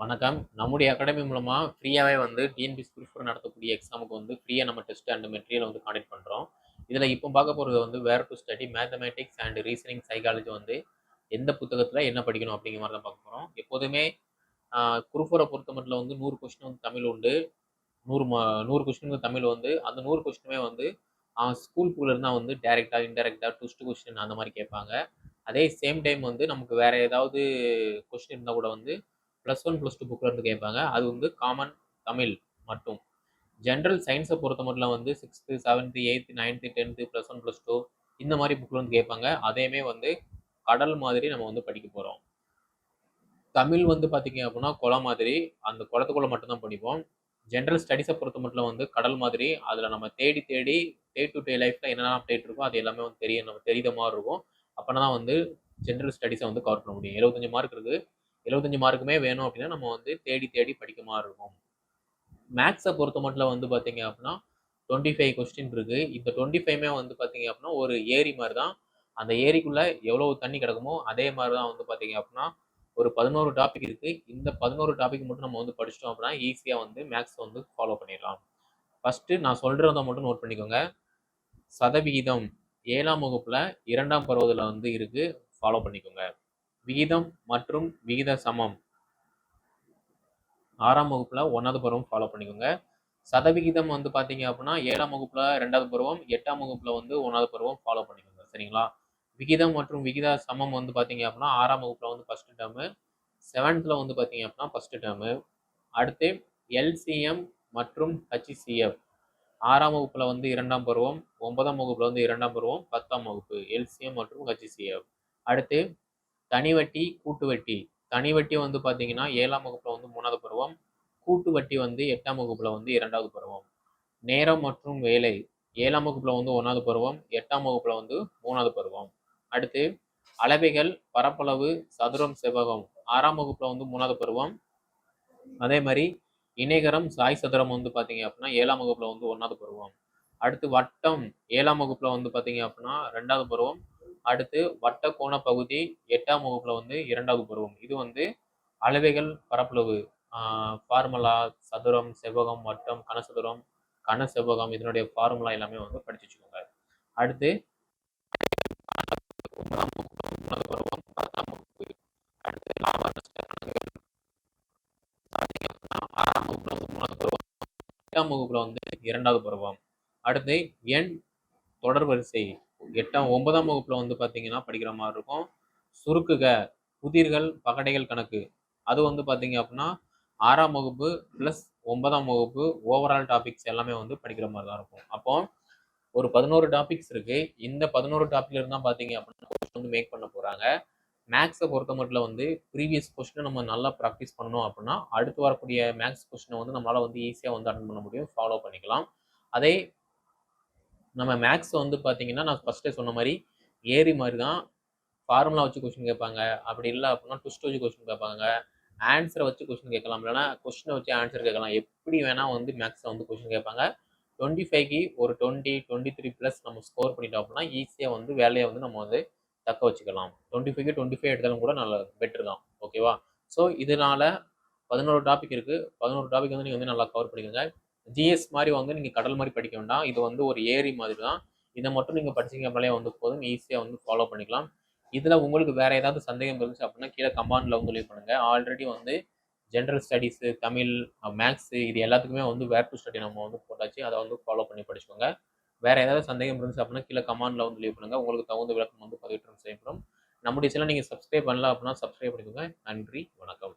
வணக்கம். நம்முடைய அகாடமி மூலமாக ஃப்ரீயாகவே வந்து டிஎன்பிஎஸ் குரூப் நடத்தக்கூடிய எக்ஸாமுக்கு வந்து ஃப்ரீயாக நம்ம டெஸ்ட் அண்ட் மெட்டீரியல் வந்து காண்டக்ட் பண்ணுறோம் இதில் இப்போ பார்க்க போகிறது வந்து where to study mathematics and reasoning psychology வந்து எந்த புத்தகத்தில் என்ன படிக்கணும் அப்படிங்கிற மாதிரி தான் பார்க்க போகிறோம் எப்போதுமே குரூஃபரை பொறுத்த மட்டும் வந்து நூறு கொஸ்டின் வந்து தமிழ் உண்டு. நூறு மா நூறு கொஸ்டின் தமிழ் வந்து அந்த நூறு கொஸ்டினுமே வந்து ஸ்கூல் இருந்தால் வந்து டேரெக்டாக இன்டெரக்டாக டூஸ்ட் கொஸ்டின் அந்த மாதிரி கேட்பாங்க. அதே சேம் டைம் வந்து நமக்கு வேறு ஏதாவது கொஸ்டின் இருந்தால் கூட வந்து ப்ளஸ் ஒன் ப்ளஸ் டூ புக்கில் இருந்து கேட்பாங்க. அது வந்து காமன் தமிழ் மட்டும். ஜென்ரல் சயின்ஸை பொறுத்த மட்டும் வந்து sixth seventh eighth ninth tenth plus one plus two இந்த மாதிரி புக்கில் வந்து கேட்பாங்க. அதையுமே வந்து கடல் மாதிரி நம்ம வந்து படிக்க போகிறோம் தமிழ் வந்து பார்த்திங்க அப்படின்னா குளம் மாதிரி அந்த குளத்துக்குள்ளே மட்டும்தான் படிப்போம். ஜென்ரல் ஸ்டடீஸை பொறுத்த மட்டும் வந்து கடல் மாதிரி அதில் நம்ம தேடி தேடி டே டு டே லைஃப்பில் என்னென்ன அப்டேட் இருக்கோ அது எல்லாமே வந்து தெரிய நம்ம தெரியுத மாதிரி இருக்கும். அப்போனா தான் வந்து ஜென்ரல் ஸ்டடீஸை வந்து கவர் பண்ண முடியும். எழுபத்தஞ்சு மார்க் இருக்குது. எழுபத்தஞ்சு மார்க்குமே வேணும் அப்படின்னா நம்ம வந்து தேடி தேடி படிக்க மாதிரி இருக்கும். மேக்ஸை பொறுத்த மட்டும் வந்து பார்த்தீங்க அப்படின்னா டுவெண்ட்டி ஃபைவ் கொஸ்டின் இருக்குது இந்த டுவெண்ட்டி ஃபைவ்மே வந்து பார்த்தீங்க அப்படின்னா ஒரு ஏரி மாதிரி தான் அந்த ஏரிக்குள்ளே எவ்வளோ தண்ணி கிடக்குமோ அதே மாதிரி தான் வந்து பார்த்தீங்க அப்படின்னா ஒரு பதினோரு டாபிக் இருக்குது இந்த பதினோரு டாபிக் மட்டும் நம்ம வந்து படிச்சிட்டோம் அப்படின்னா ஈஸியாக வந்து மேக்ஸ் வந்து ஃபாலோ பண்ணிடலாம். ஃபஸ்ட்டு நான் சொல்கிறத மட்டும் நோட் பண்ணிக்கோங்க. சதவிகிதம் ஏழாம் வகுப்பில் இரண்டாம் பருவத்தில் வந்து இருக்குது ஃபாலோ பண்ணிக்கோங்க. விகிதம் மற்றும் விகித சமம். ஆறாம் வகுப்பில் ஒன்றாவது பருவம் ஃபாலோ பண்ணிக்கோங்க. சதவிகிதம் வந்து பார்த்தீங்க அப்படின்னா ஏழாம் வகுப்பில் ரெண்டாவது பருவம் எட்டாம் வகுப்பில் வந்து ஒன்றாவது பருவம் ஃபாலோ பண்ணிக்கோங்க. சரிங்களா? விகிதம் மற்றும் விகித சமம் வந்து பார்த்தீங்க அப்படின்னா ஆறாம் வகுப்பில் வந்து ஃபஸ்ட்டு டேர்மு செவன்த்தில் வந்து பார்த்தீங்க அப்படின்னா ஃபஸ்ட்டு டேர்மு அடுத்து எல்சிஎம் மற்றும் ஹச்சிசிஎஃப் ஆறாம் வகுப்பில் வந்து இரண்டாம் பருவம் ஒன்பதாம் வகுப்பில் வந்து இரண்டாம் பருவம் பத்தாம் வகுப்பு எல்சிஎம் மற்றும் ஹச்சிசிஎஃப் அடுத்து தனி வட்டி கூட்டு வட்டி. தனி வட்டி வந்து பார்த்தீங்கன்னா ஏழாம் வகுப்பில் வந்து மூணாவது பருவம் கூட்டு வட்டி வந்து எட்டாம் வகுப்பில் வந்து இரண்டாவது பருவம். நேரம் மற்றும் வேலை. ஏழாம் வகுப்பில் வந்து ஒன்றாவது பருவம் எட்டாம் வகுப்பில் வந்து மூணாவது பருவம். அடுத்து அளவைகள் பரப்பளவு சதுரம் செவ்வகம். ஆறாம் வகுப்பில் வந்து மூணாவது பருவம். அதே மாதிரி இணைகரம் சாய் சதுரம் வந்து பார்த்தீங்க அப்படின்னா ஏழாம் வகுப்பில் வந்து ஒன்றாவது பருவம். அடுத்து வட்டம். ஏழாம் வகுப்பில் வந்து பார்த்தீங்க அப்படின்னா ரெண்டாவது பருவம். அடுத்து வட்ட கோண பகுதி எட்டாம் வகுப்புல வந்து இரண்டாவது பருவம். இது வந்து அளவைகள் பரப்பளவு ஃபார்முலா சதுரம் செவ்வகம் வட்டம் கனசதுரம் கன செவ்வகம் இதனுடைய ஃபார்முலா எல்லாமே வந்து படிச்சு வச்சுக்கோங்க. அடுத்து எட்டாம் வகுப்புல வந்து இரண்டாவது பருவம். அடுத்து எண் தொடர் வரிசை. எட்டாம் ஒன்பதாம் வகுப்புல வந்து பார்த்தீங்கன்னா படிக்கிற மாதிரி இருக்கும். சுருக்குக புதிர்கள் பகடைகள் கணக்கு. அது வந்து பார்த்தீங்க அப்படின்னா ஆறாம் வகுப்பு ப்ளஸ் ஒன்பதாம் வகுப்பு ஓவரால் டாபிக்ஸ் எல்லாமே வந்து படிக்கிற மாதிரி தான் இருக்கும். அப்போ ஒரு பதினோரு டாபிக்ஸ் இருக்கு. இந்த பதினோரு டாபிக்ல இருந்தால் பார்த்தீங்க அப்படின்னா வந்து மேக் பண்ண போறாங்க. மேக்ஸை பொறுத்த மட்டும் வந்து ப்ரீவியஸ் கொஸ்டினை நம்ம நல்லா ப்ராக்டிஸ் பண்ணணும் அப்படின்னா அடுத்து வரக்கூடிய மேக்ஸ் கொஸ்டினை வந்து நம்மளால் வந்து ஈஸியாக வந்து அட்டன் பண்ண முடியும். ஃபாலோ பண்ணிக்கலாம். அதே நம்ம மேக்ஸ் வந்து பார்த்தீங்கன்னா நான் ஃபஸ்ட்டே சொன்ன மாதிரி ஏரி மாதிரி தான் ஃபார்முலா வச்சு கொஸ்டின் கேட்பாங்க. அப்படி இல்லை அப்படின்னா ட்விஸ்ட் வச்சு கொஸ்டின் கேட்பாங்க. ஆன்சரை வச்சு கொஸ்டின் கேட்கலாம். இல்லைனா கொஸ்டினை வச்சு ஆன்சர் கேட்கலாம். எப்படி வேணால் வந்து மேக்ஸில் வந்து கொஸ்டின் கேட்பாங்க. டுவெண்ட்டி ஃபைவ்க்கு ஒரு டுவெண்ட்டி டுவெண்ட்டி த்ரீ ப்ளஸ் நம்ம ஸ்கோர் பண்ணிட்டோம் அப்படின்னா ஈஸியாக வந்து வேலையை வந்து நம்ம வந்து தக்க வச்சுக்கலாம். டுவெண்ட்டி ஃபைவ்க்கு டுவெண்ட்டி ஃபைவ் எடுத்தாலும் கூட நல்ல பெட்ரு தான். ஓகேவா ஸோ இதனால் பதினோரு டாபிக் இருக்குது பதினோரு டாபிக் வந்து நீங்கள் வந்து நல்லா கவர் பண்ணிக்கோங்க. ஜிஎஸ் மாதிரி வந்து நீங்கள் கடல் மாதிரி படிக்க வேண்டாம். இது வந்து ஒரு ஏரி மாதிரி தான் இதை மட்டும் நீங்கள் படிச்சிங்க அப்படியே வந்து போதும். ஈஸியாக வந்து ஃபாலோ பண்ணிக்கலாம். இதில் உங்களுக்கு வேறு ஏதாவது சந்தேகம் இருந்துச்சு அப்படின்னா கீழே கமாண்டில் வந்து லீவ் பண்ணுங்கள் ஆல்ரெடி வந்து ஜென்ரல் ஸ்டடீஸு தமிழ் மேக்ஸு இது எல்லாத்துக்குமே வந்து வேர் டு ஸ்டடி நம்ம வந்து போட்டாச்சு. அதை வந்து ஃபாலோ பண்ணி படிச்சுக்கோங்க. வேறு ஏதாவது சந்தேகம் இருந்துச்சு அப்படின்னா கீழே கமாண்டில் வந்து லீவ் பண்ணுங்கள் உங்களுக்கு தகுந்த விளக்கம் வந்து பதிவிட்டம் செய்யப்படும் நம்முடைய சில நீங்கள் சப்ஸ்கிரைப் பண்ணல அப்படின்னா சப்ஸ்கிரைப் பண்ணிக்கோங்க. நன்றி வணக்கம்.